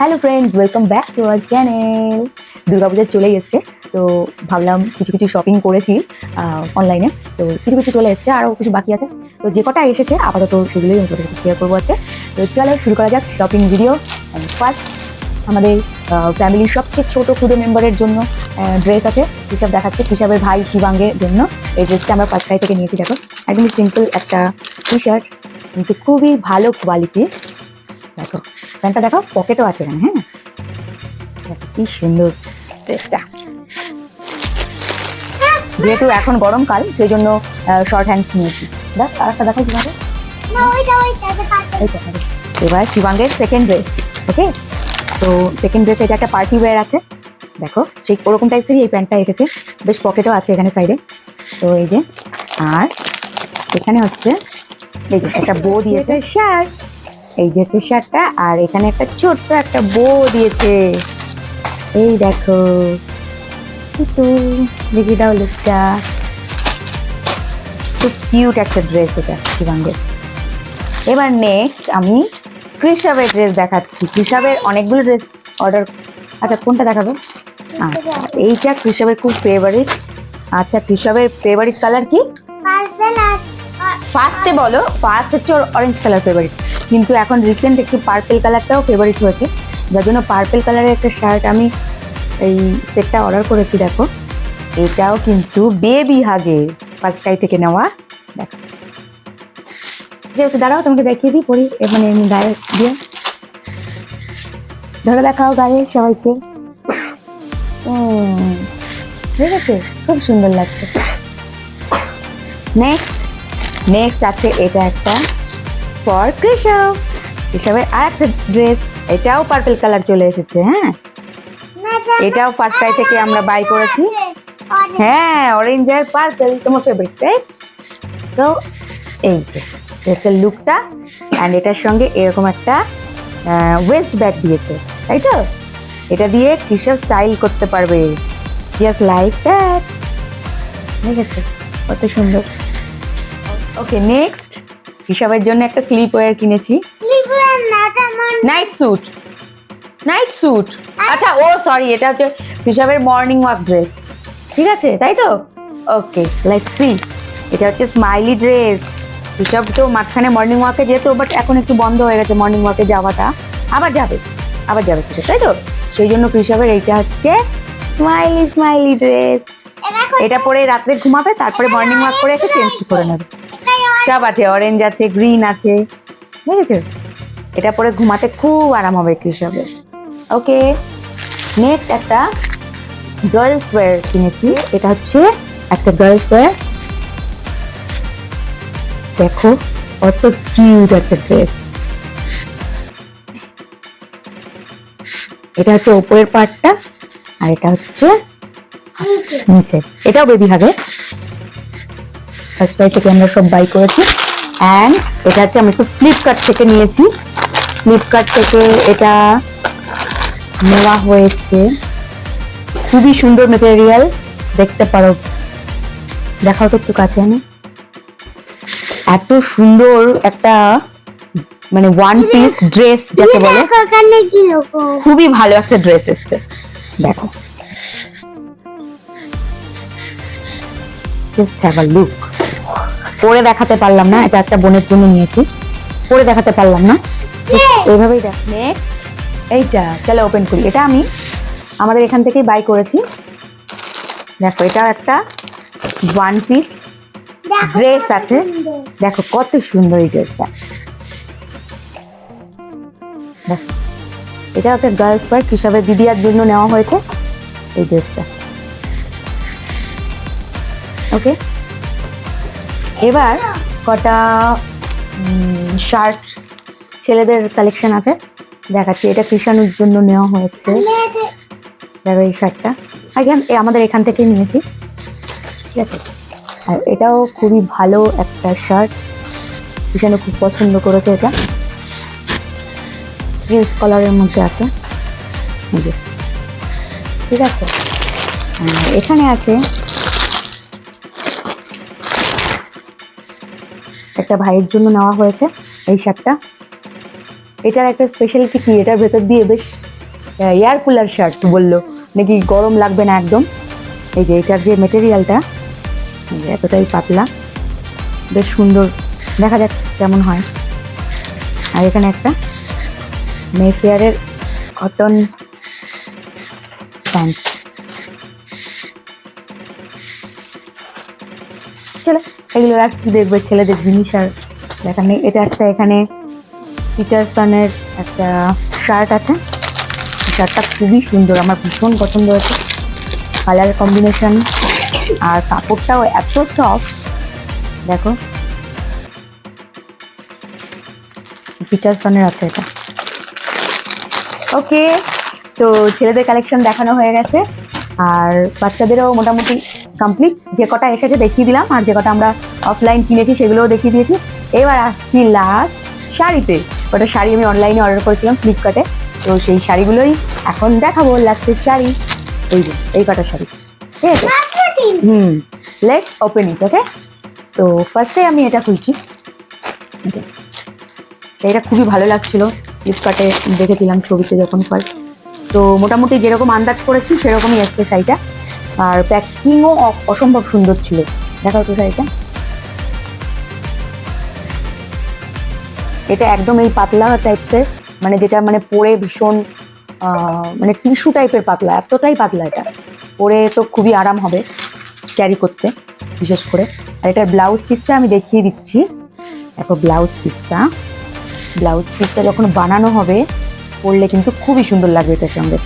Hello friends welcome back to our channel Durga Puja চলেই এসছে, তো ভাবলাম কিছু কিছু শপিং করেছি অনলাইনে তো কিছু কিছু চলে এসছে আরও কিছু বাকি আছে। তো যে কটা এসেছে, আপাতত সেগুলোই আমি সাথে শেয়ার করব আজকে। তো চলো শুরু করা যাক শপিং ভিডিও ফার্স্ট আমাদের ফ্যামিলির সবচেয়ে ছোটো ক্ষুদে মেম্বারের জন্য ড্রেস আছে। হিসাব দেখাচ্ছে হিসাবের ভাই শিবাঙ্গের জন্য। এই ড্রেসটা আমরা পাঁচটাই থেকে নিয়েছি, দেখো। একদমই সিম্পল একটা টি শার্ট কিন্তু খুবই ভালো কোয়ালিটি দেখো। প্যান্টটা দেখো পকেটও আছে এখানে হ্যাঁ? দেখো, কি সুন্দর ড্রেসটা। যেহেতু এখন গরমকাল সেই জন্য শর্ট হ্যান্ডস নিয়েছি। দেখ আর একটা দেখাই তো, এই। এবার শিবাঙ্গের সেকেন্ড ড্রেস ওকে তো সেকেন্ড ড্রেস এটা একটা পার্টি ওয়্যার আছে। দেখো সেই ওরকম টাইপসেরই এই প্যান্টটা এসেছে। বেশ পকেটও আছে এখানে সাইডে তো এই যে আর এখানে হচ্ছে এই যে একটা বো দিয়েছে। শার্ট এই যে টি শার্টটা আর এখানে একটা ছোট্ট একটা বো দিয়েছে। এই দেখো তো দেখি দাও লুকটা খুব কিউট একটা ড্রেস এটা, শিবাঙ্গের। এবার নেক্সট আমি কৃষবের ড্রেস দেখাচ্ছি। কৃষবের অনেকগুলো ড্রেস অর্ডার আচ্ছা কোনটা দেখাবো? আচ্ছা এইটা কৃষবের খুব ফেভারিট আচ্ছা কৃষবের ফেভারিট কালার কি? পার্পল ফার্স্টে বলো ফার্স্ট হচ্ছে ওর অরেঞ্জ কালার ফেভারিট কিন্তু এখন রিসেন্ট একটু পার্পেল কালারটাও ফেভারিট হয়েছে। যার জন্য পার্পেল কালারের একটা শার্ট আমি এই সেটটা অর্ডার করেছি, দেখো। এটাও কিন্তু বেবি হাগে ফার্স্ট টাই থেকে নেওয়া। দেখো। যেহেতু দাঁড়াও, তোমাকে দেখিয়ে দিই, পরি মানে এমনি গায়ে দিয়ে। ধরে দেখাও গায়ে সবাইকে। ঠিক আছে, খুব সুন্দর লাগছে। নেক্সট নেক্সট আছে এটা একটা ফর কৃষক কৃষকের আর একটা ড্রেস এটাও পার্পল কালার চলে এসেছে হ্যাঁ? এটাও ফার্স্ট টাই থেকে আমরা বাই করেছি। হ্যাঁ অরেঞ্জ আর পার্পল তোমার ফেভারিট তাই তো এই যে ড্রেসের লুকটা অ্যান্ড এটার সঙ্গে এরকম একটা ওয়েস্ট ব্যাগ দিয়েছে, তাই তো? এটা দিয়ে কৃষক স্টাইল করতে পারবে। জাস্ট লাইক দ্যাট ঠিক আছে? কত সুন্দর। ওকে নেক্সট হিসাবের জন্য একটা স্লিপ ওয়্যার কিনেছি নাইট স্যুট নাইট স্যুট আচ্ছা ও সরি এটা হচ্ছে হিসাবের মর্নিং ওয়াক ড্রেস ঠিক আছে তাই তো? ওকে লাইক সি এটা হচ্ছে স্মাইলি ড্রেস হিসাব তো মাঝখানে মর্নিং ওয়াকে যেত বাট এখন একটু বন্ধ হয়ে গেছে মর্নিং ওয়াকে যাওয়াটা। আবার যাবে আবার যাবে কৃষক তাই তো? সেই জন্য কৃষকের এইটা হচ্ছে স্মাইলি স্মাইলি ড্রেস এটা এটা পরে রাত্রে ঘুমাবে তারপরে মর্নিং ওয়াক করে এসে চেঞ্জ করে নেবে। সব আছে অরেঞ্জ আছে গ্রিন আছে, বুঝেছ? এটা পরে ঘুমাতে খুব আরাম হবে কৃষকের। ওকে নেক্সট একটা গার্লস ওয়্যার কিনেছি, এটা হচ্ছে একটা গার্লস ওয়্যার দেখো, কত কিউট একটা ড্রেস এটা হচ্ছে উপরের পার্টটা আর এটা হচ্ছে নিচে। এটাও বেবি হাগে ফার্স্ট থেকে আমরা সব বাই করেছি? অ্যান্ড এটা হচ্ছে আমি একটু ফ্লিপকার্ট থেকে নিয়েছি। ফ্লিপকার্ট থেকে এটা নেওয়া হয়েছে। খুবই সুন্দর মেটেরিয়াল দেখতে পারো। দেখাও তো একটু কাছে আমি। এত সুন্দর একটা মানে ওয়ান পিস ড্রেস যাকে বলে। খুবই ভালো একটা ড্রেস এসছে। দেখো। জাস্ট হ্যাভ আ লুক পরে দেখাতে পারলাম না এটা একটা বোনের জন্য নিয়েছি। পরে দেখাতে পারলাম না। এইভাবেই দেখ নেক্সট এইটা চলো ওপেন করি। এটা আমি আমাদের এখান থেকেই বাই করেছি। দেখো এটা একটা ওয়ান পিস ড্রেস আছে। দেখো কত সুন্দর এই ড্রেসটা এটা একটা গার্লস পার্ক হিসাবে দিদিয়ার জন্য নেওয়া হয়েছে এই ড্রেসটা ওকে এবার কটা শার্ট ছেলেদের কালেকশন আছে। দেখাচ্ছি, এটা কৃষাণুর জন্য নেওয়া হয়েছে। দেখো এই শার্টটা আগে আমাদের এখান থেকেই নিয়েছি। ঠিক আছে? আর এটাও খুবই ভালো একটা শার্ট কৃষাণু খুব পছন্দ করেছে এটা। জিন্স কলারের মধ্যে আছে। ঠিক আছে? এখানে আছে একটা ভাইয়ের জন্য নেওয়া হয়েছে এই শার্টটা। এটার একটা স্পেশালিটি কি? এটার ভেতর দিয়ে বেশ এয়ার কুলার শার্ট বলল। নাকি গরম লাগবে না একদম? এই যে এটার যে মেটেরিয়ালটা এতটাই পাতলা। বেশ সুন্দর। দেখা যাক কেমন হয়। আর এখানে একটা মেফেয়ারের কটন প্যান্ট চলো এগুলো আর কি দেখবে ছেলেদের জিনিস আর দেখা নেই। এটা একটা এখানে পিটারসনের একটা শার্ট আছে। শার্টটা খুবই সুন্দর, আমার ভীষণ পছন্দ হয়েছে। কালার কম্বিনেশন আর কাপড়টাও এত সফট দেখো। পিটারসনের আছে এটা। ওকে তো ছেলেদের কালেকশন দেখানো হয়ে গেছে। আর বাচ্চাদেরও মোটামুটি কমপ্লিট যে কটা এসেছে দেখিয়ে দিলাম, আর যে কটা আমরা অফলাইন কিনেছি সেগুলোও দেখিয়ে দিয়েছি। এবার আসছি লাস্ট শাড়িতে। ওটা শাড়ি আমি অনলাইনে অর্ডার করেছিলাম ফ্লিপকার্টে তো সেই শাড়িগুলোই এখন দেখাবো লাস্টের শাড়ি। এই যে, এই কটা শাড়ি। ঠিক আছে? হুম লেটস ওপেন ইট ওকে তো ফার্স্টে আমি এটা খুলছি। এটা খুবই ভালো লাগছিল। ফ্লিপকার্টে দেখেছিলাম ছবিতে যখন ফার্স্ট তো মোটামুটি যেরকম আন্দাজ করেছি, সেরকমই এসছে শাড়িটা। আর প্যাকিংও অসম্ভব সুন্দর ছিল। দেখা তো শাড়িটা এটা একদম এই পাতলা টাইপসের মানে যেটা মানে পরে ভীষণ মানে টিস্যু টাইপের পাতলা, এতটাই পাতলা এটা। পরে তো খুবই আরাম হবে ক্যারি করতে, বিশেষ করে। আর এটার ব্লাউজ পিসটা আমি দেখিয়ে দিচ্ছি। দেখো ব্লাউজ পিসটা ব্লাউজ পিসটা যখন বানানো হবে, পরলে কিন্তু খুবই সুন্দর লাগবে এটার সঙ্গে।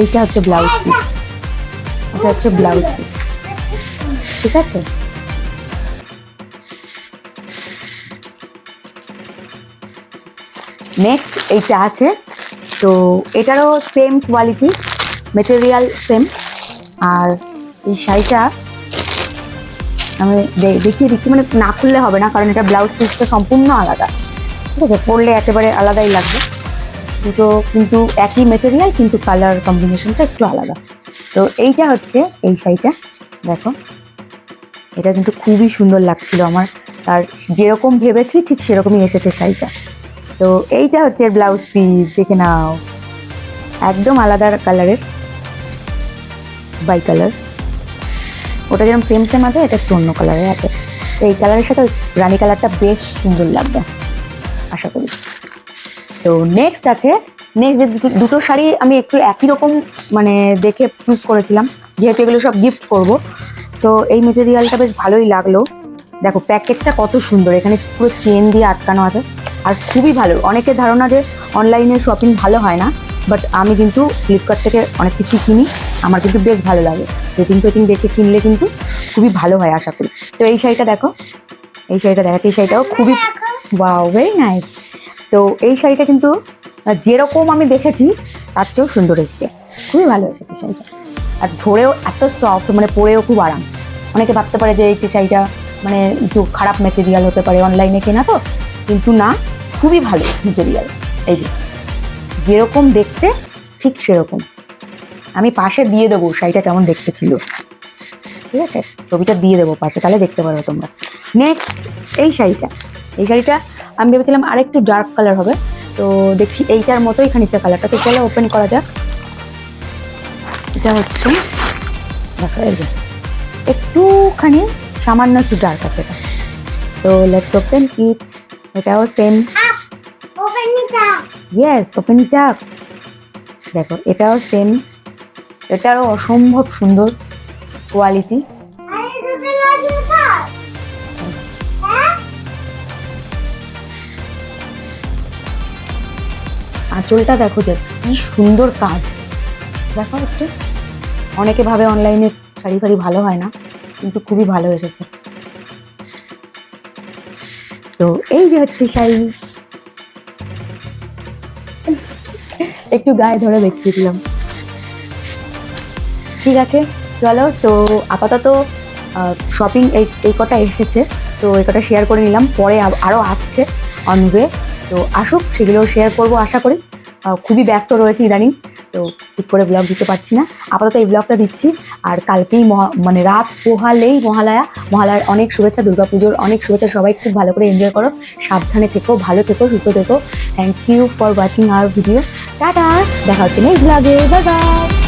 এইটা হচ্ছে ব্লাউজ পিস এটা হচ্ছে ব্লাউজ পিস ঠিক আছে? নেক্সট এইটা আছে। তো এটারও সেম কোয়ালিটি মেটেরিয়াল সেম আর এই শাড়িটা আমি দেখিয়ে দিচ্ছি। মানে না খুললে হবে না, কারণ এটা ব্লাউজ পিসটা সম্পূর্ণ আলাদা। ঠিক আছে? পরলে একেবারে আলাদাই লাগবে। দুটো কিন্তু একই মেটেরিয়াল কিন্তু কালার কম্বিনেশনটা একটু আলাদা। তো এইটা হচ্ছে, এই শাড়িটা দেখো। এটা কিন্তু খুবই সুন্দর লাগছিল আমার। আর যেরকম ভেবেছি, ঠিক সেরকমই এসেছে শাড়িটা তো এইটা হচ্ছে ব্লাউজ পিস দেখে নাও। একদম আলাদা কালারের বাই কালার ওটা যেরকম সেম সেম আছে, এটা একটু অন্য কালারের আছে। তো এই কালারের সাথে রানী কালারটা বেশ সুন্দর লাগবে, আশা করি। তো নেক্সট আছে নেক্সট যে দুটো- শাড়ি আমি একটু একই রকম মানে দেখে চুজ করেছিলাম। যেহেতু এগুলো সব গিফট করব। সো এই মেটেরিয়ালটা বেশ ভালোই লাগল। দেখো প্যাকেজটা কত সুন্দর। এখানে পুরো চেন দিয়ে আটকানো আছে। আর খুবই ভালো। অনেকের ধারণা যে অনলাইনে শপিং ভালো হয় না বাট আমি কিন্তু ফ্লিপকার্ট থেকে অনেক কিছুই কিনি। আমার কিন্তু বেশ ভালো লাগে। রেটিং ফেটিং দেখে কিনলে কিন্তু খুবই ভালো হয় আশা করি। তো এই শাড়িটা দেখো। এই শাড়িটা দেখাচ্ছে এই শাড়িটাও খুবই ওয়াও ভেরি নাইস তো এই শাড়িটা কিন্তু যেরকম আমি দেখেছি, তার চেয়েও সুন্দর এসছে। খুবই ভালো এসেছে শাড়িটা। আর ধরেও এত সফট মানে পরেও খুব আরাম। অনেকে ভাবতে পারে যে এই শাড়িটা মানে একটু খারাপ মেটেরিয়াল হতে পারে অনলাইনে কেনা তো। কিন্তু না, খুবই ভালো মেটেরিয়াল এই যে, যেরকম দেখতে, ঠিক সেরকম। আমি পাশে দিয়ে দেবো, শাড়িটা কেমন দেখতে ছিল। ঠিক আছে? ছবিটা দিয়ে দেবো পাশে, তাহলে দেখতে পারবে তোমরা। নেক্সট এই শাড়িটা। এই শাড়িটা, আমি ভেবেছিলাম আরেকটু ডার্ক কালার হবে। তো দেখছি এইটার মতোই খানিকটা কালারটা তো চলো ওপেন করা যাক। এটা হচ্ছে একটুখানি সামান্য একটু ডার্ক আছে এটা। তো লেটস ওপেন ইট এটাও same yes open it up দেখো এটাও সেম এটারও অসম্ভব সুন্দর কোয়ালিটি আঁচলটা দেখো যে কি সুন্দর কাজ। দেখো একটু অনেকে ভাবে অনলাইনে শাড়ি ফাড়ি ভালো হয় না, কিন্তু খুবই ভালো এসেছে। তো এই যে হচ্ছে শাড়ি। একটু গায়ে ধরে দেখিয়ে দিলাম। ঠিক আছে, চলো, তো আপাতত শপিং এই এই কটা এসেছে, তো এই কটা শেয়ার করে নিলাম, পরে আব- আরও আসছে অন ওয়ে তো আসুক সেগুলো শেয়ার করব, আশা করি। খুবই ব্যস্ত রয়েছে ইদানিং, তো ঠিক করে ব্লগ দিতে পারছি না। আপাতত এই ব্লগটা দিচ্ছি। আর কালকেই মহা মানে রাত পোহালেই মহালয়া, মহালয়ার অনেক শুভেচ্ছা, দুর্গাপুজোর অনেক শুভেচ্ছা, সবাই খুব ভালো করে এনজয় করো। সাবধানে থেকো, ভালো থেকো, সুস্থ থেকো। Thank you for watching our video tata! দেখা হচ্ছে নেক্সট ব্লগে বাই বাই